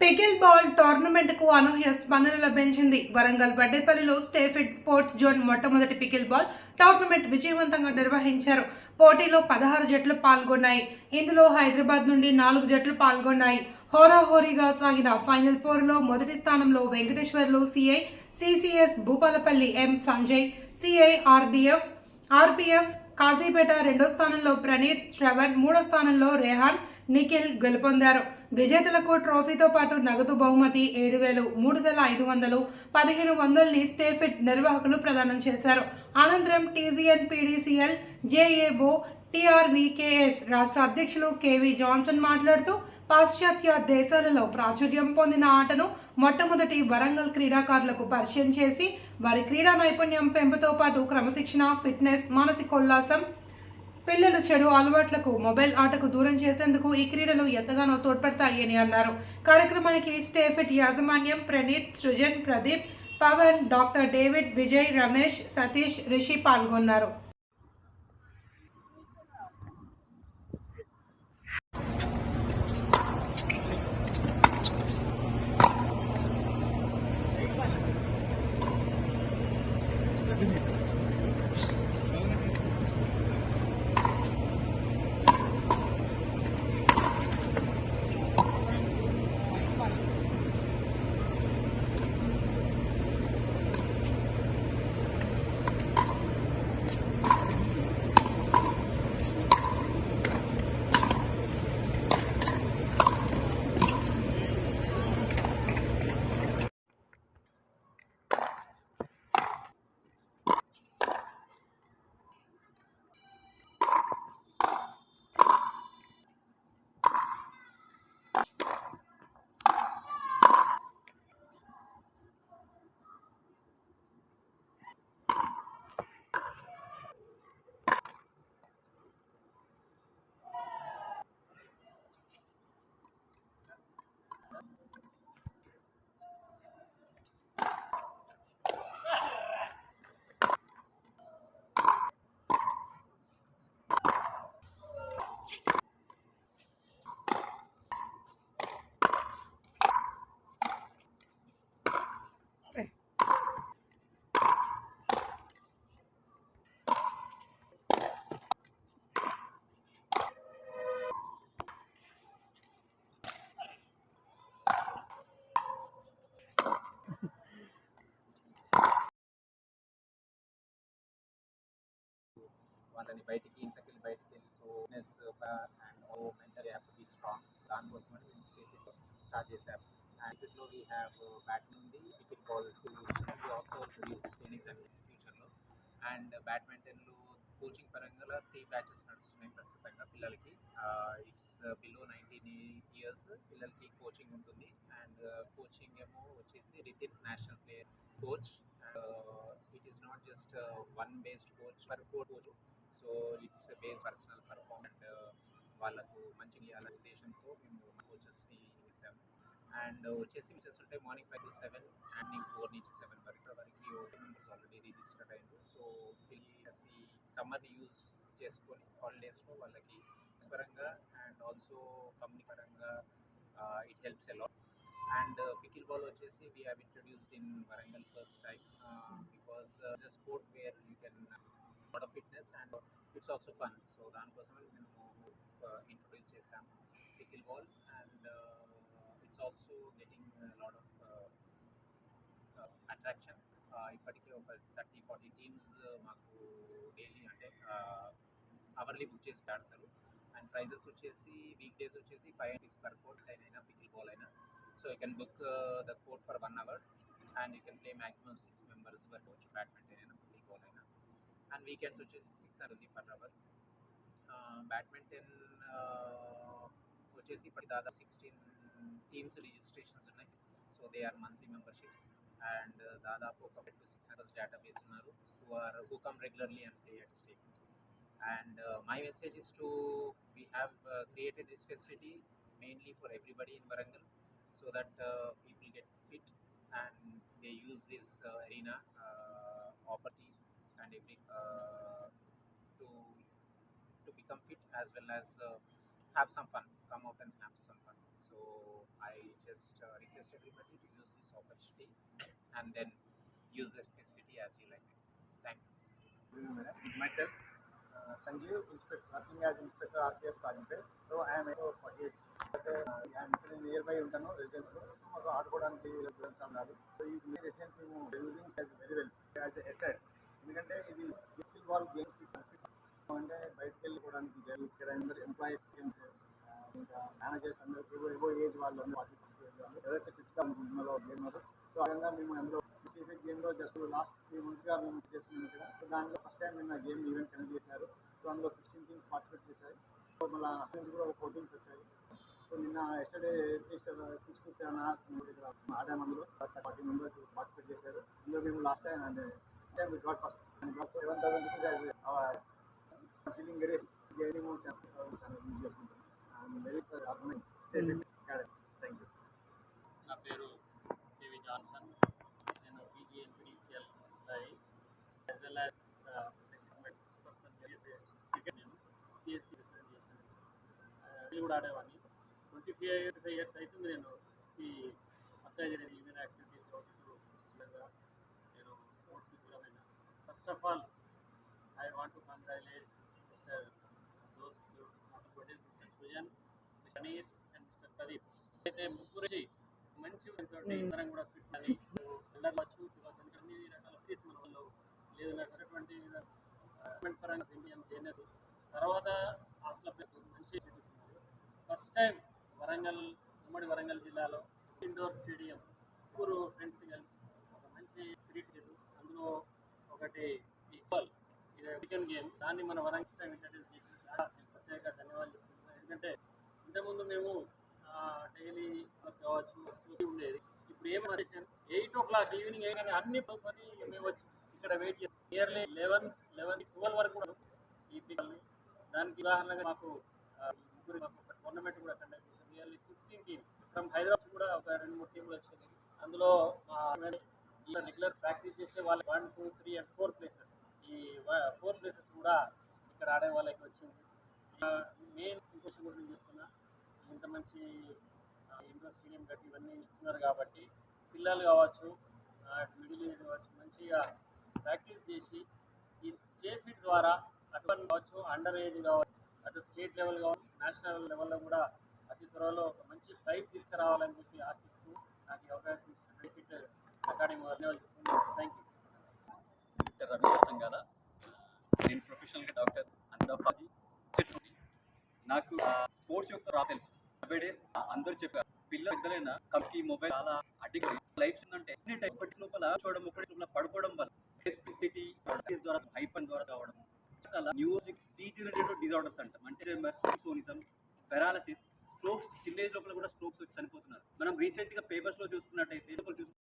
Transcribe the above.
Pickle ball టోర్నమెంట్కు అనూహ్య స్పందన లభించింది. వరంగల్ బడ్డేపల్లిలో స్టేఫిడ్ స్పోర్ట్స్ జోన్ మొట్టమొదటి పికిల్ బాల్ టోర్నమెంట్ విజయవంతంగా నిర్వహించారు. పోటీలో పదహారు జట్లు పాల్గొన్నాయి. ఇందులో హైదరాబాద్ నుండి నాలుగు జట్లు పాల్గొన్నాయి. హోరాహోరీగా సాగిన ఫైనల్ పోరులో మొదటి స్థానంలో Venkateswarlu CI CCS Bhupalpally M Sanjay CI RDF RPF Kazipet రెండో స్థానంలో ప్రణీత్ శ్రవణ్ మూడో స్థానంలో రెహాన్ నిఖిల్ గెలుపొందారు. విజేతలకు ట్రోఫీతో పాటు నగదు బహుమతి ఏడు వేలు మూడు వేల ఐదు వందలు పదిహేను వందలని స్టేఫిట్ నిర్వాహకులు ప్రదానం చేశారు. అనంతరం టీజీఎన్ పీడీసీఎల్ జేఏఓ టీఆర్వీకేఎస్ రాష్ట్ర అధ్యక్షులు కేవీ జాన్సన్ మాట్లాడుతూ పాశ్చాత్య దేశాలలో ప్రాచుర్యం పొందిన ఆటను మొట్టమొదటి వరంగల్ క్రీడాకారులకు పరిచయం చేసి వారి క్రీడా నైపుణ్యం పెంపుతో పాటు క్రమశిక్షణ ఫిట్నెస్ మానసికోల్లాసం పిల్లలు చెడు అలవాట్లకు మొబైల్ ఆటకు దూరం చేసేందుకు ఈ క్రీడలు ఎంతగానో తోడ్పడతాయని అన్నారు. కార్యక్రమానికి స్టేఫిట్ యాజమాన్యం ప్రణీత్ సృజన్ ప్రదీప్ పవన్ డాక్టర్ డేవిడ్ విజయ్ రమేష్ సతీష్ రిషి పాల్గొన్నారు. వాళ్ళని బయటికి ఇంట్లోకి వెళ్ళి బయటికి వెళ్ళి so fitness and oh mental up be strong దానికోసం అని మేము స్టేట్ స్టార్ట్ చేశాము అండ్ ఇట్లో వీ హ్యావ్ బ్యాట్ నుండి cricket ball also produce training service ఫ్యూచర్లో అండ్ బ్యాడ్మింటన్లో కోచింగ్ పరంగా త్రీ బ్యాచెస్ నడుస్తున్నాయి ప్రస్తుతంగా పిల్లలకి. ఇట్స్ బిలో నైన్టీన్ ఇయర్స్ పిల్లలకి కోచింగ్ ఉంటుంది. అండ్ కోచింగ్ ఏమో వచ్చేసి Rithin national player coach it is not just one based coach for coach so it's base personal perform and వాళ్ళకు మంచి ఇవ్వాలనే ఉద్దేశంతో మేము కోచెస్ని వేసాము అండ్ వచ్చేసి వచ్చేసి ఉంటే morning five to seven and నీకు ఫోర్ నుంచి సెవెన్ వరకు వరకు మెంబర్స్ ఆల్రెడీ రిజిస్టర్ అయ్యారు. సో పిల్లలు సమ్మర్ని యూజ్ చేసుకొని హాలిడేస్లో వాళ్ళకి పరంగా అండ్ ఆల్సో కంపెనీ పరంగా it helps a lot and pickleball వచ్చేసి we have introduced in Warangal first time because the sport where you can lot of fitness and it's also fun so దానికోసమే మేము introduce చేశాము pickleball and it's also getting lot of attraction ఇప్పటికే ఒక thirty forty teams మాకు daily అంటే hourly book చేసి ఆడతారు and prizes వచ్చేసి వీక్ డేస్ వచ్చేసి ఫైవ్ రూపీస్ పర్ కోర్ట్ అయినా పికిల్ బాల్ అయినా. So you can book the court for one hour and you can play maximum six members వరకు వచ్చి బ్యాడ్మింటన్ అయినా పికిల్ బాల్ అయినా. అండ్ వీకెండ్స్ వచ్చేసి six ఉంది పర్ అవర్ బ్యాడ్మింటన్ వచ్చేసి ఇప్పటి దాదాపు సిక్స్టీన్ టీమ్స్ రిజిస్ట్రేషన్స్ ఉన్నాయి. So they are monthly memberships and దాదాపు ఒక five to six hundreds database ఉన్నారు who are who come regularly and play at state and my message is to we have created this facility mainly for everybody in Warangal so that people get fit and they use this arena arena and every uh, to to become fit as well as uh, have some fun come out and have some fun So I just uh, request everybody to use this opportunity and then use this facility as you like. Thanks. myself, uh, Sanjeev, inspector, working as inspector RPF Kajipet. So I am able to forty eight. But uh, I am ఇక్కడ near by ఉంటాను residence లో so మాకు ఆడుకోవడానికి residence అన్నారు so ఈ residence మేము using very well as asset ఎందుకంటే ఇది ఫిఫ్టీ బాల్ గేమ్స్ అంటే బయటకు వెళ్ళిపోవడానికి జరి- ఇక్కడ అందరు ఎంప్లాయీస్ ఇంకా మేనేజర్స్ అందరూ ఏవో ఏజ్ వాళ్ళు ఎవరైతే ఫిఫ్త్ అనుకుంటున్నారో గేమ్లో సో ఆ విధంగా మేము అందులో క్రికెట్ గేమ్లో జస్ట్ లాస్ట్ త్రీ మంత్స్గా మేము చేస్తున్నాం ఇక్కడ. దాంట్లో ఫస్ట్ టైం నిన్న గేమ్ ఈవెంట్ కండక్ట్ చేశారు. సో అందులో సిక్స్టీన్ టీమ్స్ పార్టిసిపేట్ చేశారు. సో మళ్ళీ కూడా ఒక ఫోర్ టీమ్స్ వచ్చాయి. సో నిన్న yesterday at least six to seven hours మేము ఇక్కడ ఆడాము అందులో. ఫార్టీ మెంబర్స్ పార్టిసిపేట్ చేశారు. ఇందులో మేము లాస్ట్ టైం అంటే నా పేరు పివి జాన్సన్ నేను PG NPDCL employee as well as resident person cricket నేను. పిఎస్సి రిప్రజెంట్ చేశాను. అది కూడా ఆడేవాడిని. ట్వంటీ ఫైవ్ ఫైవ్ ఇయర్స్ అవుతుంది నేను ఈ అక్క of all I want to congratulate mister Dost mister Sujan mister Anir and mister Pradeep అయితే ముగ్గురి మంచి తోటి అందరం కూడా ఫిట్ అని వెళ్ళవచ్చు అన్ని రకాల ఫీస్ మన వాళ్ళు లేదు. అటువంటి పరంగా ఇండియన్ జేఎన్ఎస్ తర్వాత అట్లా మంచి ఫస్ట్ టైం వరంగల్ ఉమ్మడి వరంగల్ జిల్లాలో ఇండోర్ స్టేడియం ముగ్గురు ఫ్రెండ్స్ కలిసి ఒక మంచి స్పిరిట్ అందులో ఒకటి ఈక్వల్ ఇది అమెరికన్ గేమ్ దాన్ని మన వరంగల్ టైం ఇంట్రడ్యూస్ చేసిన చాలా ప్రత్యేక ధన్యవాదాలు చెప్తున్నాను. ఎందుకంటే ఇంతకుముందు మేము డైలీ కావచ్చు ఉండేది. ఇప్పుడు ఏం ఎయిట్ ఓ క్లాక్ ఈవినింగ్ ఏమైనా అన్ని పని మేము వచ్చి ఇక్కడ వెయిట్ చేస్తాం నియర్లీ లెవెన్ లెవెన్ ట్వెల్వ్ వరకు కూడా ఈ పిల్లల్ని దానికి ఉదాహరణగా మాకు ముగ్గురు మాకు ఒక టోర్నమెంట్ కూడా కండక్ట్ చేసాం nearly sixteen team from Hyderabad కూడా ఒక రెండు మూడు టీంలు వచ్చింది అందులో మా రెగ్యులర్ ప్రాక్టీస్ చేసే వాళ్ళు one two three and four places ఈ ఫోర్ ప్లేసెస్ కూడా ఇక్కడ ఆడే వాళ్ళకి వచ్చింది. మెయిన్ ఇంకోసం కూడా నేను చెప్తున్నా. ఇంత మంచి ఇండోర్ స్టేడియం కట్టి ఇవన్నీ ఇస్తున్నారు కాబట్టి పిల్లలు కావచ్చు మిడిల్ ఏజ్ కావచ్చు మంచిగా ప్రాక్టీస్ చేసి ఈ స్టేట్ ఫిట్ ద్వారా అటువంటి కావచ్చు అండర్ ఏజ్ కావచ్చు అటు స్టేట్ లెవెల్ కావచ్చు నేషనల్ లెవెల్లో కూడా అతి త్వరలో ఒక మంచి ఫైట్ తీసుకురావాలని చెప్పి ఆశిస్తూ నాకు ఈ అవకాశం ఇస్తుంది ఫిట్ అకాడమీ ధన్యవాదాలు thank you doctor Ravindra Sangala నేను ప్రొఫెషనల్గా డాక్టర్ అందాబాజీ నాకు స్పోర్ట్స్ యొక్క రా తెలుసు. డేస్ అందరూ చెప్పారు. పిల్లలు పెద్దలైనా కంపెనీ మొబైల్ చాలా అడిక్ట్ లైఫ్ ఉందంటే ఒకటి లోపల చూడడం ఒకటి లోపల పడుకోవడం వల్ల ఫెసిబిలిటీ ద్వారా హైపన్ ద్వారా కావడం చాలా న్యూజిక్ డీజనరేటివ్ డిజార్డర్స్ అంటాం. అంటే సోనిజం పెరాలసిస్ స్ట్రోక్స్ చిన్న ఏజ్ లోపల కూడా స్ట్రోక్స్ వచ్చి చనిపోతున్నారు. మనం రీసెంట్గా పేపర్స్లో చూసుకున్నట్టయితే చూసుకుంటే